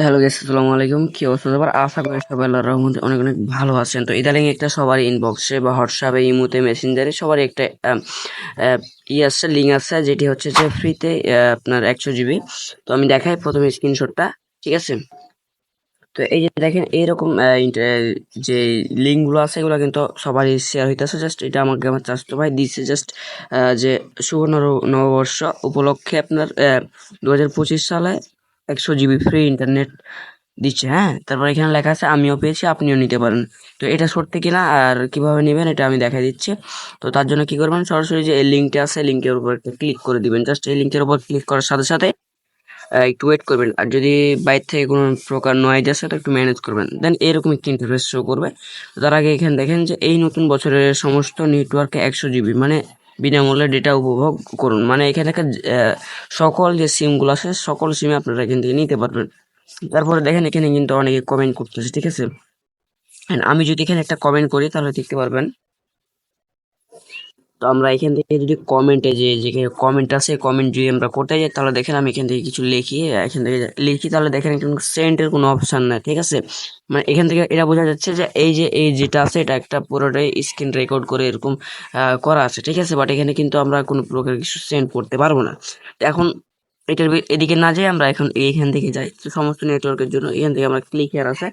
Hello guess আসসালামু আলাইকুম। কি অবস্থা সবার? আশা করি সবাই আল্লাহর রহমতে অনেক অনেক ভালো আছেন। তো ইদানিং একটা সবার ইনবক্সে বা হোয়াটসঅ্যাপে ইমুতে মেসেঞ্জারে সবারই একটা ই আসছে লিঙ্ক আসছে, যেটি হচ্ছে যে ফ্রিতে আপনার একশো জিবি তো আমি দেখাই প্রথমে স্ক্রিনশটটা ঠিক আছে? তো এই যে দেখেন এইরকম যে লিঙ্কগুলো আছে, এগুলো কিন্তু সবারই শেয়ার হইতেছে। জাস্ট এটা আমাকে আমার চাষতো ভাই দিচ্ছে জাস্ট যে নব- নববর্ষ উপলক্ষে আপনার দু হাজার পঁচিশ সালে একশো জিবি ফ্রি ইন্টারনেট দিচ্ছে হ্যাঁ? তারপর এখানে লেখা আছে, আমিও পেয়েছি, আপনিও নিতে পারেন। তো এটা সত্যি কিনা আর কীভাবে নেবেন, এটা আমি দেখা দিচ্ছি। তো তার জন্য কি করবেন, সরাসরি যে এই লিঙ্কটা আছে লিঙ্কের উপর একটা ক্লিক করে দিবেন। জাস্ট এই লিঙ্কের উপর ক্লিক করার সাথে সাথে একটু ওয়েট করবেন। আর যদি বাইরে থেকে কোনো প্রকার নয়েজ আসে, তো একটু ম্যানেজ করবেন। দেন এরকম একটি ইন্টারফেস শো করবে। তার আগে এখানে দেখেন যে এই নতুন বছরের সমস্ত নেটওয়ার্কে একশো জিবি মানে বিনামূল্যে ডেটা উপভোগ করুন। মানে এখানে সকল যে সিমগুলো আছে, সকল সিমে আপনারা এখান থেকে নিতে পারবেন। তারপরে দেখেন, এখানে কিন্তু অনেকে কমেন্ট করতেছে, ঠিক আছে? আমি যদি এখানে একটা কমেন্ট করি, তাহলে দেখতে পারবেন তো আমরা এখান থেকে যদি কমেন্টে যে যেখানে কমেন্ট আছে কমেন্ট যদি আমরা করতে যাই, তাহলে দেখেন আমি এখান থেকে কিছু লিখি, এখান থেকে লিখি, তাহলে দেখেন এখানে সেন্টের কোনো অপশন নাই, ঠিক আছে? মানে এখান থেকে এটা বোঝা যাচ্ছে যে এই যে, এই যেটা আছে, এটা একটা পুরোটাই স্ক্রিন রেকর্ড করে এরকম করা আছে, ঠিক আছে? বাট এখানে কিন্তু আমরা কোনো প্রকার কিছু সেন্ড করতে পারব না। এখন এটার এদিকে না যাই, আমরা এখন এইখান থেকে যাই। সমস্ত নেটওয়ার্কের জন্য এখান থেকে আমরা ক্লিক হেয়ার আছে।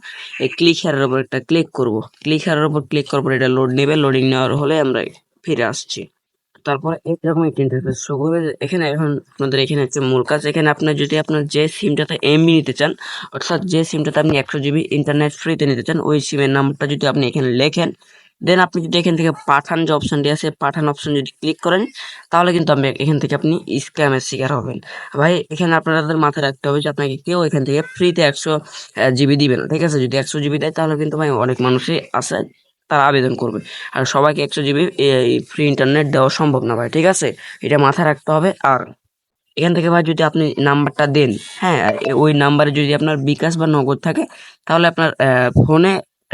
এই ক্লিক হেয়ারের উপর একটা ক্লিক করব। ক্লিক হেয়ারের উপর ক্লিক করার পর এটা লোড নেবে লোডিং নেওয়ার হলে আমরা ফিরে আসছি। তারপরে এরকম একটা ইন্টারফেস শো করবে এখানে এখন আপনাদের এখানে হচ্ছে মূল কাজ। এখানে আপনার যদি আপনার যে সিমটাতে এমবি নিতে চান, অর্থাৎ যে সিমটাতে আপনি একশো জিবি ইন্টারনেট ফ্রিতে নিতে চান, ওই সিমের নাম্বারটা যদি আপনি এখানে লেখেন দেন আপনি যদি এখান থেকে পাঠান যে অপশনটি আছে, পাঠান অপশন যদি ক্লিক করেন, তাহলে কিন্তু আপনি এখান থেকে আপনি স্ক্যামের শিকার হবেন। ভাই, এখানে আপনাদের মাথায় রাখতে হবে যে আপনাকে কেউ এখান থেকে ফ্রিতে একশো জিবি দিবে না, ঠিক আছে? যদি একশো জিবি দেয়, তাহলে কিন্তু ভাই অনেক মানুষই আছে। তারা আবেদন করবে। আর সবাইকে একশো জিবি এই ফ্রি ইন্টারনেট দেওয়া সম্ভব না ভাই, ঠিক আছে? এটা মাথায় রাখতে হবে। আর এখান থেকে ভাই যদি আপনি নাম্বারটা দেন হ্যাঁ ওই নাম্বারে যদি আপনার বিকাশ বা নগদ থাকে, তাহলে আপনার ফোনে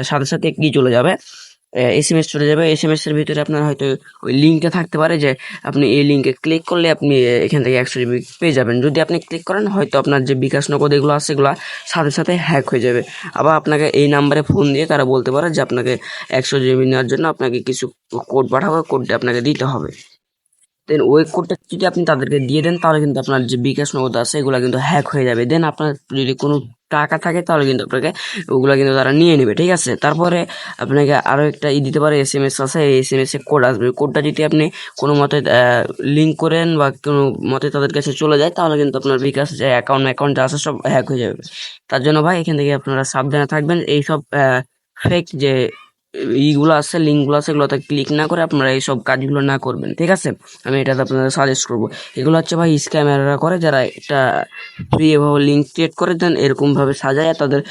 সাথে সাথে কি চলে যাবে? এস এম এস চলে যাবে। এস এম এসের ভিতরে আপনার হয়তো ওই লিঙ্কটা থাকতে পারে যে আপনি এই লিঙ্কে ক্লিক করলে আপনি এখান থেকে একশো জিবি পেয়ে যাবেন। যদি আপনি ক্লিক করেন, হয়তো আপনার যে বিকাশ নগদ এগুলো আছে, এগুলো সাথে সাথে হ্যাক হয়ে যাবে। আবার আপনাকে এই নাম্বারে ফোন দিয়ে তারা বলতে পারে যে আপনাকে একশো জিবি নেওয়ার জন্য আপনাকে কিছু কোড পাঠাবে কোডটা আপনাকে দিতে হবে। দেন ওই কোডটা যদি আপনি তাদেরকে দিয়ে দেন, তাহলে কিন্তু আপনার যে বিকাশ নগদ আছে, এগুলো কিন্তু হ্যাক হয়ে যাবে। দেন আপনার যদি কোনো টাকা থাকে, তাহলে কিন্তু আপনাকে ওগুলো কিন্তু তারা নিয়ে নেবে, ঠিক আছে? তারপরে আপনাকে আরও একটা ই দিতে পারে এস এম এস আছে, এই এস এম এস কোড আসবে কোডটা যদি আপনি কোনো মতে লিঙ্ক করেন বা কোনো মতে তাদের কাছে চলে যায়, তাহলে কিন্তু আপনার বিকাশ যে অ্যাকাউন্ট অ্যাকাউন্ট যা আছে সব হ্যাক হয়ে যাবে। তার জন্য ভাই, এখান থেকে আপনারা সাবধানে থাকবেন। এই সব ফেক যে ইগুলো আছে, লিঙ্কগুলো আছে, এগুলোতে ক্লিক না করে আপনারা এইসব কাজগুলো না করবেন, ঠিক আছে? আমি এটাতে আপনাদের সাজেস্ট করব। এগুলো হচ্ছে ভাই স্ক্যামাররা করে, যারা একটা ফ্রি এভাবে লিঙ্ক ক্রিয়েট করে দেন, এরকমভাবে সাজায় তাদের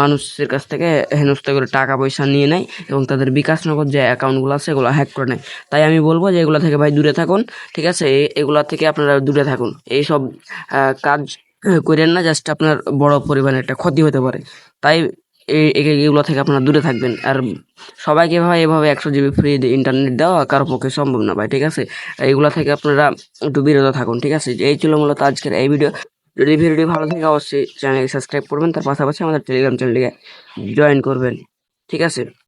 মানুষের কাছ থেকে হেনস্থা করে টাকা পয়সা নিয়ে নেয়, এবং তাদের বিকাশ নগর যে অ্যাকাউন্টগুলো আছে, এগুলো হ্যাক করে নেয়। তাই আমি বলব যে এগুলো থেকে ভাই দূরে থাকুন, ঠিক আছে? এগুলা থেকে আপনারা দূরে থাকুন। এইসব কাজ করেন না, জাস্ট আপনার বড় পরিমাণে একটা ক্ষতি হতে পারে। তাই এগুলো থেকে আপনারা দূরে থাকবেন। আর সবাইকে এভাবে এভাবে একশো জিবি ফ্রি ইন্টারনেট দেওয়া কারও পক্ষে সম্ভব না ভাই, ঠিক আছে? এইগুলো থেকে আপনারা একটু বিরত থাকুন, ঠিক আছে? এই ছিল মূলত আজকের এই ভিডিও যদি ভিডিওটি ভালো থাকে, অবশ্যই চ্যানেলকে সাবস্ক্রাইব করবেন। তার পাশাপাশি আমাদের টেলিগ্রাম চ্যানেলটিকে জয়েন করবেন, ঠিক আছে?